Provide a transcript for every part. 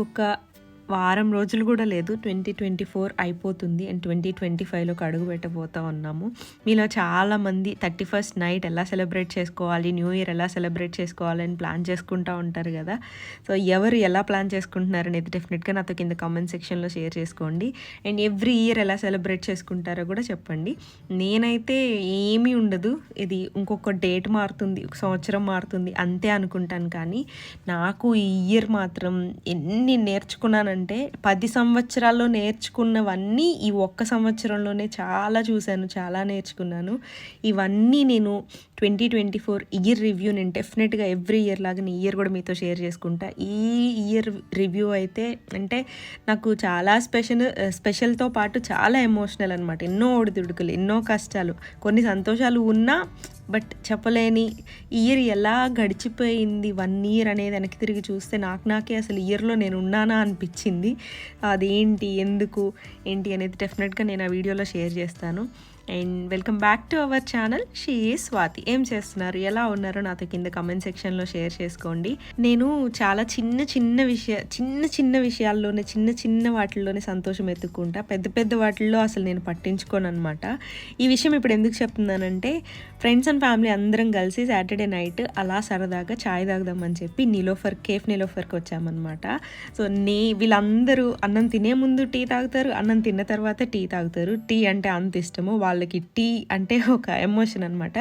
కుక్క వారం రోజులు కూడా లేదు. ట్వంటీ ట్వంటీ ఫోర్ అయిపోతుంది. అండ్ ట్వంటీ ట్వంటీ ఫైవ్లోకి అడుగు పెట్టబోతా ఉన్నాము. మీలో చాలామంది థర్టీ ఫస్ట్ నైట్ ఎలా సెలబ్రేట్ చేసుకోవాలి న్యూ ఇయర్ ఎలా సెలబ్రేట్ చేసుకోవాలి అని ప్లాన్ చేసుకుంటూ ఉంటారు కదా. సో ఎవరు ఎలా ప్లాన్ చేసుకుంటున్నారు అనేది డెఫినెట్గా నాతో కింద కామెంట్ సెక్షన్లో షేర్ చేసుకోండి. అండ్ ఎవ్రీ ఇయర్ ఎలా సెలబ్రేట్ చేసుకుంటారో కూడా చెప్పండి. నేనైతే ఏమీ ఉండదు. ఇది ఇంకొక డేట్ మారుతుంది ఒక సంవత్సరం మారుతుంది. అంతే అనుకుంటాను కానీ నాకు ఈ ఇయర్ మాత్రం ఎన్ని నేర్చుకున్నానంటే పది సంవత్సరాల్లో నేర్చుకున్నవన్నీ ఈ ఒక్క సంవత్సరంలోనే చాలా చూశాను చాలా నేర్చుకున్నాను. ఇవన్నీ నేను twenty twenty four year review నేను డెఫినెట్గా ఎవ్రీ ఇయర్ లాగా నీ ఇయర్ కూడా మీతో షేర్ చేసుకుంటా. ఈ ఇయర్ రివ్యూ అయితే అంటే నాకు చాలా స్పెషల్ స్పెషల్తో పాటు చాలా ఎమోషనల్ అనమాట ఎన్నో ఒడిదుడుకులు ఎన్నో కష్టాలు కొన్ని సంతోషాలు ఉన్నా బట్ చెప్పలేని ఇయర్ ఎలా గడిచిపోయింది వన్ ఇయర్ అనేది వెనక్కి తిరిగి చూస్తే నాకు నాకే అసలు ఇయర్లో నేను ఉన్నానా అనిపించింది. అదేంటి ఎందుకు ఏంటి అనేది డెఫినెట్గా నేను ఆ వీడియోలో షేర్ చేస్తాను. And welcome back to our channel she Swathi ఏం చేస్తున్నారు? ఎలా ఉన్నారో? నాతో కింద కమెంట్ సెక్షన్లో షేర్ చేసుకోండి. నేను చాలా చిన్న చిన్న విషయ చిన్న చిన్న విషయాల్లోనే చిన్న చిన్న వాటిల్లోనే సంతోషం ఎత్తుకుంటా పెద్ద పెద్ద వాటిల్లో అసలు నేను పట్టించుకోను అనమాట ఈ విషయం ఇప్పుడు ఎందుకు చెప్తున్నానంటే ఫ్రెండ్స్ అండ్ ఫ్యామిలీ అందరం కలిసి సాటర్డే నైట్ అలా సరదాగా ఛాయ్ తాగుదామని చెప్పి నిలోఫర్ కేఫ్ నిలోఫర్కి వచ్చామన్నమాట. సో నే వీళ్ళందరూ అన్నం తినే ముందు టీ తాగుతారు అన్నం తిన్న తర్వాత టీ తాగుతారు. టీ అంటే అంత ఇష్టము వాళ్ళకి టీ అంటే ఒక ఎమోషన్ అనమాట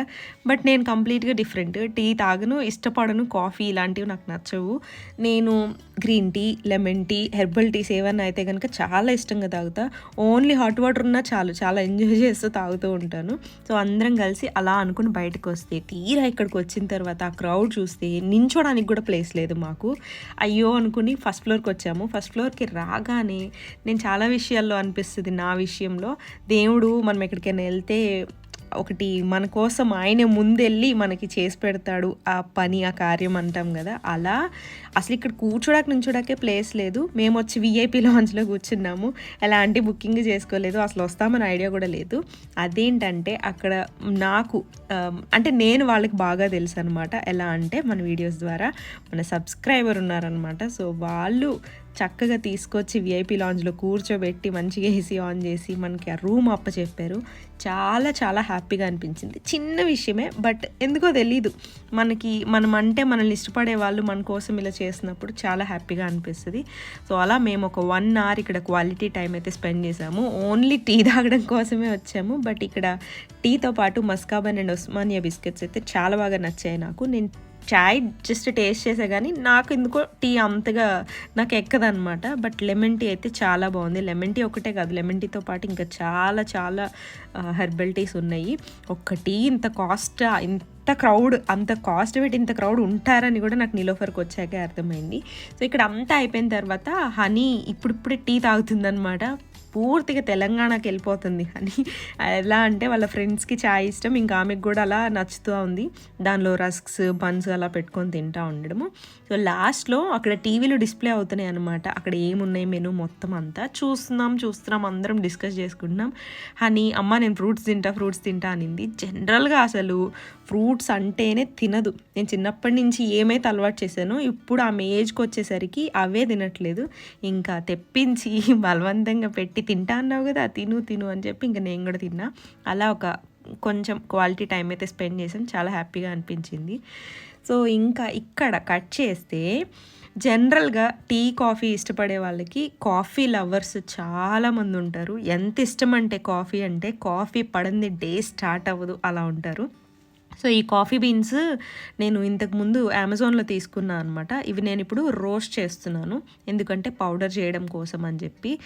బట్ నేను కంప్లీట్గా డిఫరెంట్. టీ తాగను ఇష్టపడను కాఫీ ఇలాంటివి నాకు నచ్చవు. నేను green tea lemon tea herbal teas ఏవన్నా అయితే కనుక చాలా ఇష్టంగా తాగుతా. ఓన్లీ హాట్ వాటర్ ఉన్నా చాలు చాలా ఎంజాయ్ చేస్తూ తాగుతూ ఉంటాను. సో అందరం కలిసి అలా అనుకుని బయటకు వస్తే తీరా ఇక్కడికి వచ్చిన తర్వాత ఆ క్రౌడ్ చూస్తే నించోడానికి కూడా ప్లేస్ లేదు మాకు. అయ్యో అనుకుని ఫస్ట్ ఫ్లోర్కి వచ్చాము. ఫస్ట్ ఫ్లోర్కి రాగానే నేను చాలా విషయాల్లో అనిపిస్తుంది నా విషయంలో. దేవుడు మనం ఎక్కడికైనా వెళ్తే ఒకటి మన కోసం ఆయనే ముందెళ్ళి మనకి చేసి పెడతాడు ఆ పని ఆ కార్యం అంటాం కదా. అలా అసలు ఇక్కడ కూర్చోడానికి నుంచోడాకే ప్లేస్ లేదు. మేము వచ్చి విఐపి లాంచ్లో కూర్చున్నాము. ఎలాంటి బుకింగ్ చేసుకోలేదు. అసలు వస్తామని ఐడియా కూడా లేదు. అదేంటంటే అక్కడ నాకు అంటే నేను వాళ్ళకి బాగా తెలుసు అనమాట ఎలా అంటే మన వీడియోస్ ద్వారా మన సబ్స్క్రైబర్ ఉన్నారనమాట సో వాళ్ళు చక్కగా తీసుకొచ్చి విఐపి లాంజ్లో కూర్చోబెట్టి మంచిగా ఏసీ ఆన్ చేసి మనకి ఆ రూమ్ అప్ప చెప్పారు చాలా చాలా హ్యాపీగా అనిపించింది. చిన్న విషయమే బట్ ఎందుకో తెలీదు. మనకి మనం అంటే మనల్ని ఇష్టపడే వాళ్ళు మన కోసం ఇలా చేసినప్పుడు చాలా హ్యాపీగా అనిపిస్తుంది. సో అలా మేము ఒక వన్ అవర్ ఇక్కడ క్వాలిటీ టైం అయితే స్పెండ్ చేసాము. ఓన్లీ టీ తాగడం కోసమే వచ్చాము. బట్ ఇక్కడ టీతో పాటు మస్కాబన్ అండ్ ఉస్మానియా బిస్కెట్స్ అయితే చాలా బాగా నచ్చాయి నాకు. నేను చాయ్ జస్ట్ టేస్ట్ చేసా కానీ నాకు ఎందుకో టీ అంతగా నాకు ఎక్కదనమాట బట్ లెమన్ టీ అయితే చాలా బాగుంది. లెమన్ టీ ఒకటే కాదు లెమన్ టీతో పాటు ఇంకా చాలా చాలా హెర్బల్ టీస్ ఉన్నాయి. ఒక్క టీ ఇంత కాస్ట్ ఇంత క్రౌడ్ అంత కాస్ట్ పెట్టి ఇంత క్రౌడ్ ఉంటారని కూడా నాకు నిలోఫర్కి వచ్చాకే అర్థమైంది. సో ఇక్కడ అంతా అయిపోయిన తర్వాత హనీ ఇప్పుడిప్పుడే టీ తాగుతుందనమాట పూర్తిగా తెలంగాణకి వెళ్ళిపోతుంది అని. ఎలా అంటే వాళ్ళ ఫ్రెండ్స్కి చాయ్ ఇష్టం. ఇంకా ఆమెకు కూడా అలా నచ్చుతూ ఉంది. దానిలో రస్క్స్ బన్స్ అలా పెట్టుకొని తింటా ఉండడము. సో లాస్ట్లో అక్కడ టీవీలో డిస్ప్లే అవుతున్నాయి అనమాట అక్కడ ఏమున్నాయి మెను మొత్తం అంతా. చూస్తున్నాం చూస్తున్నాం అందరం డిస్కస్ చేసుకుంటున్నాం. అని అమ్మ నేను ఫ్రూట్స్ తింటా ఫ్రూట్స్ తింటా అనింది. జనరల్గా అసలు ఫ్రూట్స్ అంటేనే తినదు. నేను చిన్నప్పటి నుంచి ఏమైతే అలవాటు చేశానో ఇప్పుడు ఆమె ఏజ్కి వచ్చేసరికి అవే తినట్లేదు. ఇంకా తెప్పించి బలవంతంగా పెట్టి తింటా అన్నావు కదా తిను తిను అని చెప్పి ఇంకా నేను కూడా తిన్నా. అలా ఒక కొంచెం క్వాలిటీ టైం అయితే స్పెండ్ చేసాం చాలా హ్యాపీగా అనిపించింది. సో ఇంకా ఇక్కడ కట్ చేస్తే జనరల్గా టీ కాఫీ ఇష్టపడే వాళ్ళకి కాఫీ లవర్స్ చాలామంది ఉంటారు. ఎంత ఇష్టం అంటే కాఫీ అంటే కాఫీ పడింది డే స్టార్ట్ అవ్వదు అలా ఉంటారు. సో ఈ కాఫీ బీన్స్ నేను ఇంతకు ముందు అమెజాన్లో తీసుకున్నాను అనమాట ఇవి నేను ఇప్పుడు రోస్ట్ చేస్తున్నాను. ఎందుకంటే పౌడర్ చేయడం కోసం అని చెప్పి.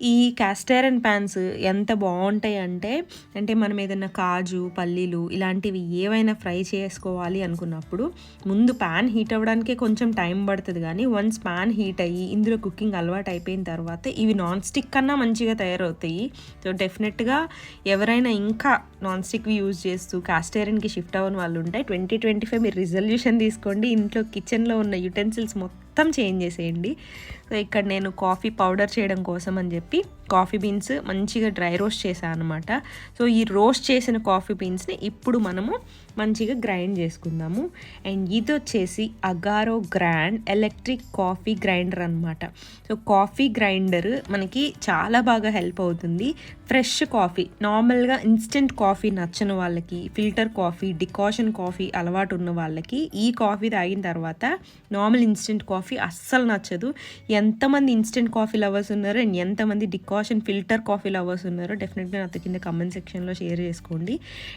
ఈ క్యాస్టర్ ప్యాన్స్ ఎంత బాగుంటాయి అంటే అంటే మనం ఏదైనా కాజు పల్లీలు ఇలాంటివి ఏవైనా ఫ్రై చేసుకోవాలి అనుకున్నప్పుడు ముందు ప్యాన్ హీట్ అవ్వడానికే కొంచెం టైం పడుతుంది కానీ వన్స్ ప్యాన్ హీట్ అయ్యి ఇందులో కుకింగ్ అలవాటు అయిపోయిన తర్వాత ఇవి నాన్ స్టిక్ కన్నా మంచిగా తయారవుతాయి. సో డెఫినెట్గా ఎవరైనా ఇంకా నాన్ స్టిక్వి యూజ్ చేస్తూ కాస్టేరియన్కి షిఫ్ట్ అవ్వని వాళ్ళు ఉంటే ట్వంటీ ట్వంటీ ఫైవ్ మీరు రిజల్యూషన్ తీసుకోండి. ఇంట్లో కిచెన్లో ఉన్న యుటెన్సిల్స్ మొత్తం చేంజ్ చేసేయండి. సో ఇక్కడ నేను కాఫీ పౌడర్ చేయడం కోసం అని చెప్పి కాఫీ బీన్స్ మంచిగా డ్రై రోస్ట్ చేశాను అనమాట సో ఈ రోస్ట్ చేసిన కాఫీ బీన్స్ని ఇప్పుడు మనము మంచిగా గ్రైండ్ చేసుకుందాము. అండ్ ఇది వచ్చేసి Agaro grand electric coffee grinder అనమాట సో కాఫీ గ్రైండర్ మనకి చాలా బాగా హెల్ప్ అవుతుంది. ఫ్రెష్ కాఫీ నార్మల్గా ఇన్స్టెంట్ కాఫీ నచ్చని వాళ్ళకి ఫిల్టర్ కాఫీ డికాషన్ కాఫీ అలవాటు ఉన్న వాళ్ళకి ఈ కాఫీ తాగిన తర్వాత నార్మల్ ఇన్స్టెంట్ కాఫీ అస్సలు నచ్చదు. ఎంతమంది ఇన్స్టెంట్ కాఫీ లవర్స్ ఉన్నారో అండ్ ఎంతమంది డికాషన్ ఫిల్టర్ కాఫీ లవర్స్ ఉన్నారో డెఫినెట్గా నాతో కింద కమెంట్ సెక్షన్లో షేర్ చేసుకోండి.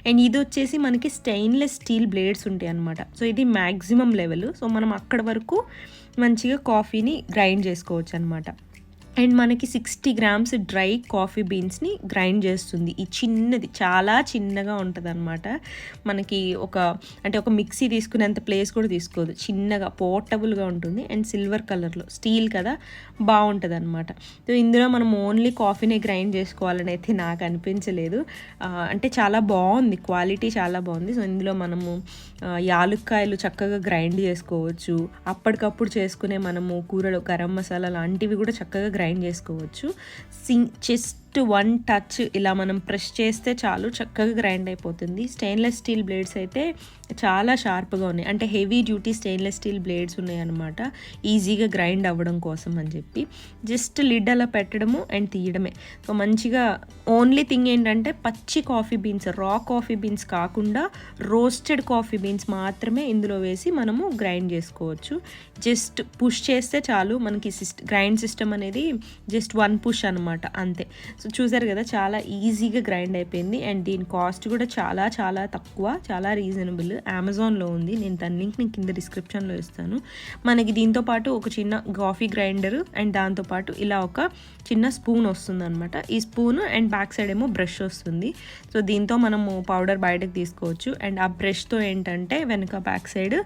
అండ్ ఇది వచ్చేసి మనకి స్టెయిన్ స్టెయిన్లెస్ స్టీల్ బ్లేడ్స్ ఉంటాయి అనమాట సో ఇది మ్యాక్సిమం లెవెల్ సో మనం అక్కడ వరకు మంచిగా కాఫీని గ్రైండ్ చేసుకోవచ్చు అనమాట అండ్ మనకి సిక్స్టీ గ్రామ్స్ డ్రై కాఫీ బీన్స్ని గ్రైండ్ చేస్తుంది. ఈ చిన్నది చాలా చిన్నగా ఉంటుంది అనమాట మనకి ఒక అంటే ఒక మిక్సీ తీసుకునేంత ప్లేస్ కూడా తీసుకోదు. చిన్నగా పోర్టబుల్గా ఉంటుంది అండ్ సిల్వర్ కలర్లో స్టీల్ కదా బాగుంటుంది అనమాట సో ఇందులో మనం ఓన్లీ కాఫీనే గ్రైండ్ చేసుకోవాలని అయితే నాకు అనిపించలేదు. అంటే చాలా బాగుంది క్వాలిటీ చాలా బాగుంది. సో ఇందులో మనము యాలుక్కాయలు చక్కగా గ్రైండ్ చేసుకోవచ్చు. అప్పటికప్పుడు చేసుకునే మనము కూరలు గరం మసాలా లాంటివి కూడా చక్కగా గ్రైండ్ చేసుకోవచ్చు. సింగ్ చెస్ట్ జస్ట్ వన్ టచ్ ఇలా మనం ప్రెస్ చేస్తే చాలు చక్కగా గ్రైండ్ అయిపోతుంది. స్టెయిన్లెస్ స్టీల్ బ్లేడ్స్ అయితే చాలా షార్ప్గా ఉన్నాయి. అంటే heavy duty stainless steel blades ఉన్నాయి అనమాట ఈజీగా గ్రైండ్ అవ్వడం కోసం అని చెప్పి. జస్ట్ లిడ్ అలా పెట్టడము అండ్ తీయడమే. సో మంచిగా ఓన్లీ థింగ్ ఏంటంటే పచ్చి coffee beans raw coffee beans కాకుండా రోస్టెడ్ కాఫీ బీన్స్ మాత్రమే ఇందులో వేసి మనము గ్రైండ్ చేసుకోవచ్చు. జస్ట్ పుష్ చేస్తే చాలు మనకి సిస్ట్ గ్రైండ్ సిస్టమ్ అనేది జస్ట్ వన్ పుష్ అనమాట అంతే. సో చూసారు కదా చాలా ఈజీగా గ్రైండ్ అయిపోయింది. అండ్ దీని కాస్ట్ కూడా చాలా చాలా తక్కువ చాలా రీజనబుల్ అమెజాన్లో ఉంది. నేను దాని లింక్ నేను కింద డిస్క్రిప్షన్లో ఇస్తాను. మనకి దీంతో పాటు ఒక చిన్న కాఫీ గ్రైండర్ అండ్ దాంతోపాటు ఇలా ఒక చిన్న స్పూన్ వస్తుంది అనమాట ఈ స్పూన్ అండ్ బ్యాక్ సైడ్ ఏమో బ్రష్ వస్తుంది. సో దీంతో మనము పౌడర్ బయటకు తీసుకోవచ్చు. అండ్ ఆ బ్రష్తో ఏంటంటే వెనుక బ్యాక్ సైడ్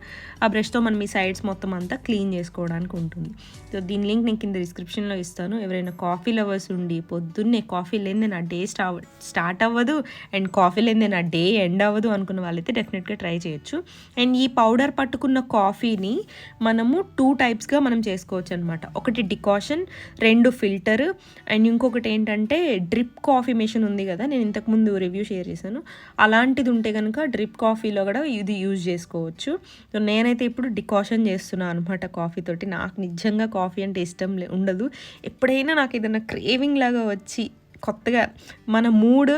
ఆ బ్రష్తో మనం ఈ సైడ్స్ మొత్తం అంతా క్లీన్ చేసుకోవడానికి ఉంటుంది. సో దీని లింక్ నేను కింద డిస్క్రిప్షన్లో ఇస్తాను. ఎవరైనా కాఫీ లవర్స్ ఉండి పొద్దున్నే కాఫీ లేనిదే నా డే స్టా స్టార్ట్ అవ్వదు అండ్ కాఫీ లేనిదే నా డే ఎండ్ అవ్వదు అనుకున్న వాళ్ళైతే డెఫినెట్గా ట్రై చేయొచ్చు. అండ్ ఈ పౌడర్ పట్టుకున్న కాఫీని మనము టూ టైప్స్గా మనం చేసుకోవచ్చు అనమాట ఒకటి డికాషన్ రెండు ఫిల్టర్ అండ్ ఇంకొకటి ఏంటంటే డ్రిప్ కాఫీ మెషిన్ ఉంది కదా నేను ఇంతకుముందు రివ్యూ షేర్ చేశాను. అలాంటిది ఉంటే కనుక డ్రిప్ కాఫీలో కూడా ఇది యూజ్ చేసుకోవచ్చు. సో నేనైతే ఇప్పుడు డికాషన్ చేస్తున్నాను అనమాట కాఫీ తోటి. నాకు నిజంగా కాఫీ అంటే ఇష్టం ఉండదు. ఎప్పుడైనా నాకు ఏదైనా క్రేవింగ్ లాగా వచ్చి కొత్తగా మన మూడ్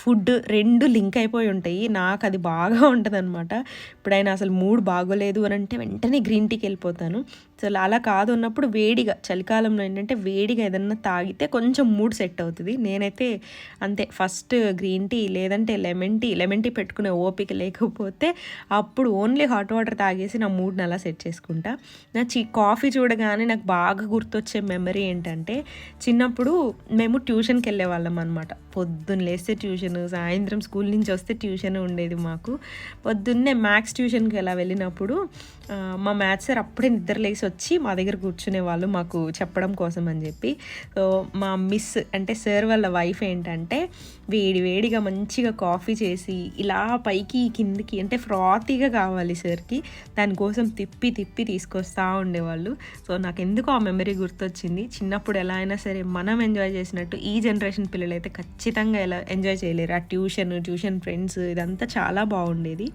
ఫుడ్ రెండు లింక్ అయిపోయి ఉంటాయి. నాకు అది బాగా ఉంటుంది అనమాట ఇప్పుడైనా అసలు మూడ్ బాగోలేదు అని అంటే వెంటనే గ్రీన్ టీకి వెళ్ళిపోతాను. అసలు అలా కాదు ఉన్నప్పుడు వేడిగా చలికాలంలో ఏంటంటే వేడిగా ఏదన్నా తాగితే కొంచెం మూడ్ సెట్ అవుతుంది. నేనైతే అంతే ఫస్ట్ గ్రీన్ టీ లేదంటే లెమన్ టీ లెమన్ టీ పెట్టుకునే ఓపిక లేకపోతే అప్పుడు ఓన్లీ హాట్ వాటర్ తాగేసి నా మూడ్ని అలా సెట్ చేసుకుంటా. నా చి కాఫీ చూడగానే నాకు బాగా గుర్తొచ్చే మెమరీ ఏంటంటే చిన్నప్పుడు మేము ట్యూషన్కి వెళ్ళే వాళ్ళం అనమాట పొద్దున్న లేస్తే ట్యూషన్ సాయంత్రం స్కూల్ నుంచి వస్తే ట్యూషన్ ఉండేది మాకు. పొద్దున్నే మ్యాథ్స్ ట్యూషన్కి ఎలా వెళ్ళినప్పుడు మా మ్యాథ్స్ సార్ అప్పుడే నిద్రలేసి వచ్చి మా దగ్గర కూర్చునే వాళ్ళు మాకు చెప్పడం కోసం అని చెప్పి. సో మా మిస్ అంటే సార్ వాళ్ళ వైఫ్ ఏంటంటే వేడి వేడిగా మంచిగా కాఫీ చేసి ఇలా పైకి కిందికి అంటే ఫ్రాతీగా కావాలి సార్కి. దానికోసం తిప్పి తిప్పి తీసుకొస్తూ ఉండేవాళ్ళు. సో నాకు ఎందుకు ఆ మెమరీ గుర్తొచ్చింది. చిన్నప్పుడు ఎలా అయినా సరే మనం ఎంజాయ్ చేసినట్టు ఈ జనరేషన్ పిల్లలైతే ఖచ్చితంగా ఎలా ఎంజాయ్ చేయలేరు. ఆ ట్యూషన్ ట్యూషన్ ఫ్రెండ్స్ ఇదంతా చాలా బాగుండేది.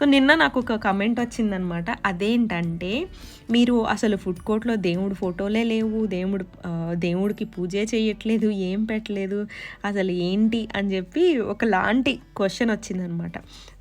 సో నిన్న నాకు ఒక కమెంట్ వచ్చిందనమాట. అదేంటంటే మీరు అసలు ఫుడ్ కోర్ట్లో దేవుడు ఫోటోలే లేవు. దేవుడు దేవుడికి పూజే చేయట్లేదు ఏం పెట్టలేదు. అసలు ఏంటి అని చెప్పి ఒకలాంటి క్వశ్చన్ వచ్చిందనమాట.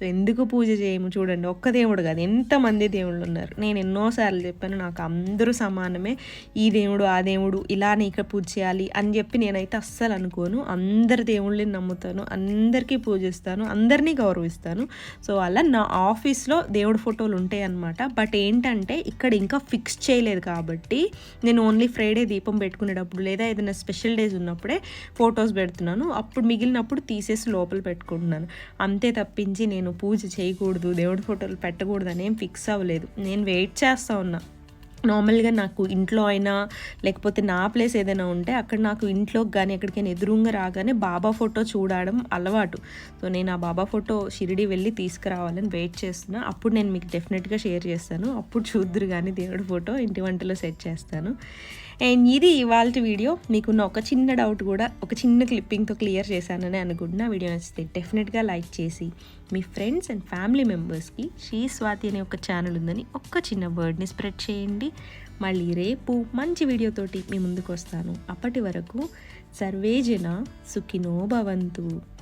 ఎందుకు పూజ చేయము? చూడండి ఒక్క దేవుడు కాదు. ఎంతమంది దేవుళ్ళు ఉన్నారు. నేను ఎన్నోసార్లు చెప్పాను నాకు అందరూ సమానమే. ఈ దేవుడు ఆ దేవుడు ఇలానే ఇక్కడ పూజ చేయాలి అని చెప్పి నేనైతే అస్సలు అనుకోను. అందరు దేవుళ్ళని నమ్ముతాను. అందరికీ పూజిస్తాను అందరినీ గౌరవిస్తాను. సో అలా నా ఆఫీస్లో దేవుడి ఫోటోలు ఉంటాయి అనమాట బట్ ఏంటంటే ఇక్కడ ఇంకా ఫిక్స్ చేయలేదు కాబట్టి నేను ఓన్లీ ఫ్రైడే దీపం పెట్టుకునేటప్పుడు లేదా ఏదైనా స్పెషల్ డేస్ ఉన్నప్పుడే ఫొటోస్ పెడుతున్నాను. అప్పుడు మిగిలినప్పుడు తీసేసి లోపల పెట్టుకుంటున్నాను. అంతే తప్పించి నేను పూజ చేయకూడదు దేవుడి ఫోటోలు పెట్టకూడదు అనేం ఫిక్స్ అవ్వలేదు. నేను వెయిట్ చేస్తూ ఉన్నా. నార్మల్గా నాకు ఇంట్లో అయినా లేకపోతే నా ప్లేస్ ఏదైనా ఉంటే అక్కడ నాకు ఇంట్లోకి కానీ ఎక్కడికైనా ఎదురుగా రాగానే బాబా ఫోటో చూడడం అలవాటు. సో నేను ఆ బాబా ఫోటో షిరిడి వెళ్ళి తీసుకురావాలని వెయిట్ చేస్తున్నా. అప్పుడు నేను మీకు డెఫినెట్గా షేర్ చేస్తాను. అప్పుడు చూద్దరు కానీ దేవుడి ఫోటో ఇంటి వంటలో సెట్ చేస్తాను. అండ్ ఇది ఇవాళ వీడియో. మీకున్న ఒక చిన్న డౌట్ కూడా ఒక చిన్న క్లిప్పింగ్తో క్లియర్ చేశానని అనుకుంటున్నా. వీడియో నచ్చితే డెఫినెట్గా లైక్ చేసి మీ ఫ్రెండ్స్ అండ్ ఫ్యామిలీ మెంబర్స్కి శ్రీ స్వాతి అనే ఒక ఛానల్ ఉందని ఒక్క చిన్న వర్డ్ని స్ప్రెడ్ చేయండి. మళ్ళీ రేపు మంచి వీడియోతోటి మీ ముందుకు వస్తాను. అప్పటి వరకు సర్వేజన సుఖినో భవంతు.